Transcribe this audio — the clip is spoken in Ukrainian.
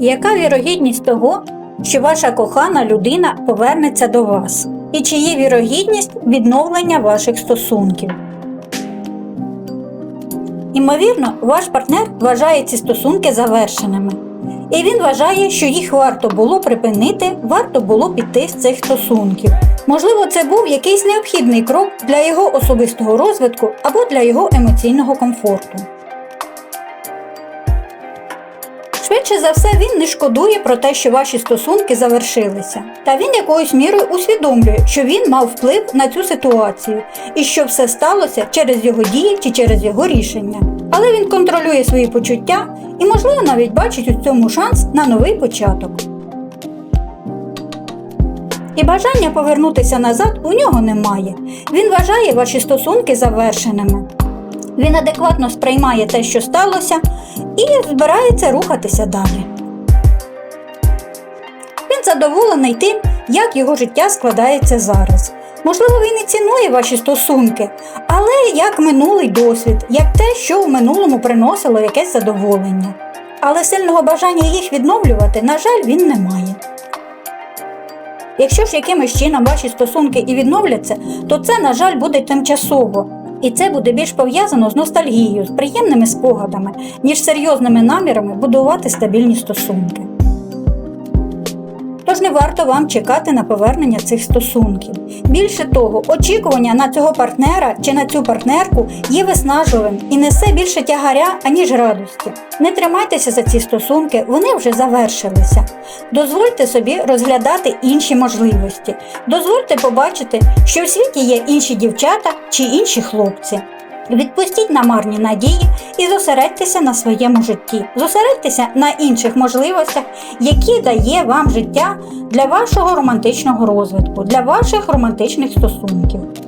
Яка вірогідність того, що ваша кохана людина повернеться до вас? І чи є вірогідність відновлення ваших стосунків? Імовірно, ваш партнер вважає ці стосунки завершеними. І він вважає, що їх варто було припинити, варто було піти з цих стосунків. Можливо, це був якийсь необхідний крок для його особистого розвитку або для його емоційного комфорту. Швидше за все, він не шкодує про те, що ваші стосунки завершилися. Та він якоюсь мірою усвідомлює, що він мав вплив на цю ситуацію і що все сталося через його дії чи через його рішення. Але він контролює свої почуття і, можливо, навіть бачить у цьому шанс на новий початок. І бажання повернутися назад у нього немає. Він вважає ваші стосунки завершеними. Він адекватно сприймає те, що сталося, і збирається рухатися далі. Він задоволений тим, як його життя складається зараз. Можливо, він і цінує ваші стосунки, але як минулий досвід, як те, що в минулому приносило якесь задоволення. Але сильного бажання їх відновлювати, на жаль, він не має. Якщо ж якимось чином ваші стосунки і відновляться, то це, на жаль, буде тимчасово. І це буде більш пов'язано з ностальгією, з приємними спогадами, ніж серйозними намірами будувати стабільні стосунки. Тож не варто вам чекати на повернення цих стосунків. Більше того, очікування на цього партнера чи на цю партнерку є виснажливим і несе більше тягаря, аніж радості. Не тримайтеся за ці стосунки, вони вже завершилися. Дозвольте собі розглядати інші можливості. Дозвольте побачити, що в світі є інші дівчата чи інші хлопці. Відпустіть намарні надії і зосередьтеся на своєму житті. Зосередьтеся на інших можливостях, які дає вам життя для вашого романтичного розвитку, для ваших романтичних стосунків.